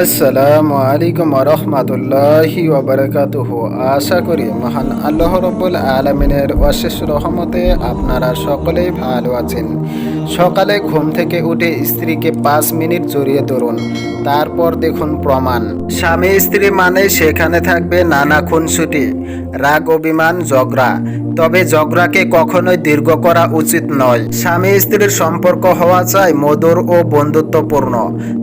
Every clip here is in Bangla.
আসসালামু আলাইকুম রহমতুল্লাহি ওবরাকাতুহ আশা করি মহান আল্লাহ রব্বুল আলমিনের অশেষ রহমতে আপনারা সকলেই ভালো আছেন। সকালে ঘুম থেকে উঠে স্ত্রীকে পাঁচ মিনিট জড়িয়ে ধরুন, তারপর দেখুন প্রমাণ। স্বামী স্ত্রী মানে সেখানে থাকবে নানা খুনসুটি, রাগ, অভিমান, ঝগড়া। তবে ঝগড়াকে কখনোই দীর্ঘ করা উচিত নয়। স্বামী স্ত্রীর সম্পর্ক হওয়া চাই মধুর ও বন্ধুত্বপূর্ণ।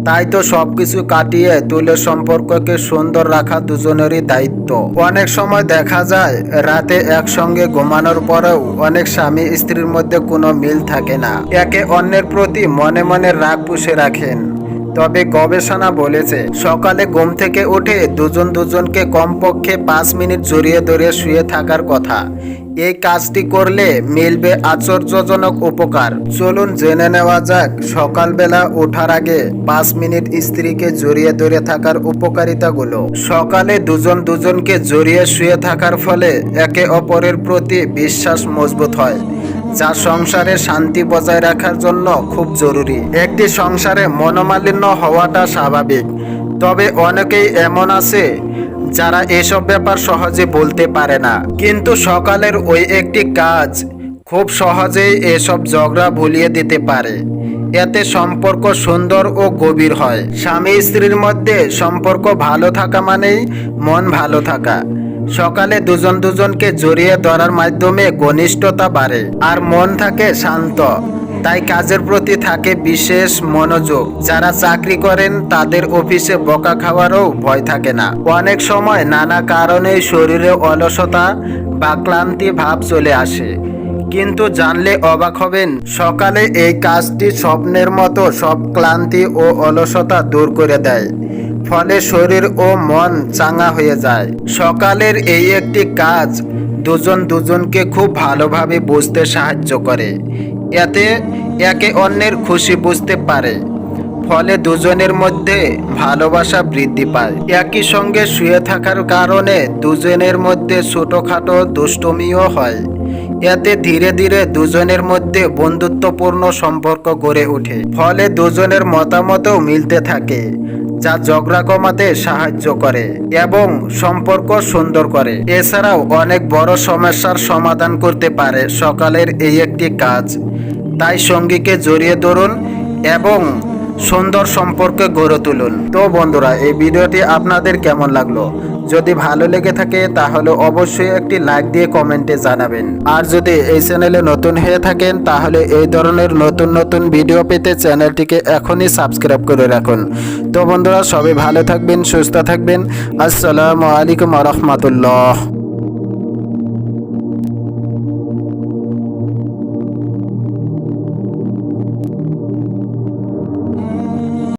তাই তো সবকিছু কাটিয়ে তুলে সম্পর্ককে সুন্দর রাখা দুজনেরই দায়িত্ব। অনেক সময় দেখা যায়, রাতে একসঙ্গে ঘুমানোর পরেও অনেক স্বামী স্ত্রীর মধ্যে কোনো মিল থাকে না। একে অন্যের প্রতি মনে মনে রাগ পুষে রাখেন। তবে গবেষণা বলেছে, সকালে ঘুম থেকে উঠে দুজন দুজনকে কমপক্ষে পাঁচ মিনিট জড়িয়ে ধরে শুয়ে থাকার কথা। এই কাজটি করলে মিলবে আশ্চর্যজনক উপকার। চলুন জেনে নেওয়া যাক, সকালবেলা ওঠার আগে পাঁচ মিনিট স্ত্রীকে জড়িয়ে ধরে থাকার উপকারিতাগুলো। সকালে দুজন দুজনকে জড়িয়ে শুয়ে থাকার ফলে একে অপরের প্রতি বিশ্বাস মজবুত হয়। যা সংসারে শান্তি বজায় রাখার জন্য খুব জরুরি। একটি সংসারে মনোমালিন্য হওয়াটা স্বাভাবিক। তবে অনেকেই এমন আছে যারা এসব ব্যাপার সহজে বলতে পারে না। কিন্তু সকালের ওই একটি কাজ খুব সহজেই এসব ঝগড়া ভুলিয়ে দিতে পারে। এতে সম্পর্ক সুন্দর ও গভীর হয়। স্বামী স্ত্রীর মধ্যে সম্পর্ক ভালো থাকা মানেই মন ভালো থাকা। সকালে দুজন দুজনকে জড়িয়ে ধরার মাধ্যমে ঘনিষ্ঠতা বাড়ে আর মন থাকে শান্ত। তাই কাজের প্রতি থাকে বিশেষ মনোযোগ। যারা চাকরি করেন, তাদের অফিসে বকা খাওয়ারও ভয় থাকে না। অনেক সময় নানা কারণে শরীরে অলসতা বা ক্লান্তি ভাব চলে আসে। কিন্তু জানলে অবাক হবেন, সকালে এই কাজটি স্বপ্নের মতো সব ক্লান্তি ও অলসতা দূর করে দেয়। ফলে শরীর ও মন চাঙ্গা হয়ে যায়। সকালের এই একটি কাজ দুজন দুজনকে খুব ভালোভাবে বুঝতে সাহায্য করে। এতে একে অন্যের খুশি বুঝতে পারে। ফলে দুজনের মধ্যে ভালোবাসা বৃদ্ধি পায়। একই সঙ্গে শুয়ে থাকার কারণে দুজনের মধ্যে ছোটোখাটো দুষ্টমিও হয়। এতে ধীরে ধীরে দুজনের মধ্যে বন্ধুত্বপূর্ণ সম্পর্ক গড়ে ওঠে। ফলে দুজনের মতামতও মিলতে থাকে। যা ঝগড়া কমাতে সাহায্য করে এবং সম্পর্ক সুন্দর করে। এছাড়াও অনেক বড় সমস্যার সমাধান করতে পারে সকালের এই একটি কাজ। তাই সঙ্গীকে জড়িয়ে ধরুন এবং সুন্দর সম্পর্কে গড়ে তুলুন। তো বন্ধুরা, এই ভিডিওটি আপনাদের কেমন লাগল? যদি ভালো লেগে থাকে, তাহলে অবশ্যই একটি লাইক দিয়ে কমেন্টে জানাবেন। আর যদি এই চ্যানেলে নতুন হয়ে থাকেন, তাহলে এই ধরনের নতুন নতুন ভিডিও পেতে চ্যানেলটিকে এখনই সাবস্ক্রাইব করে রাখুন। তো বন্ধুরা, সবাই ভালো থাকবেন, সুস্থ থাকবেন। আসসালামু আলাইকুম রহমতুল্লাহ।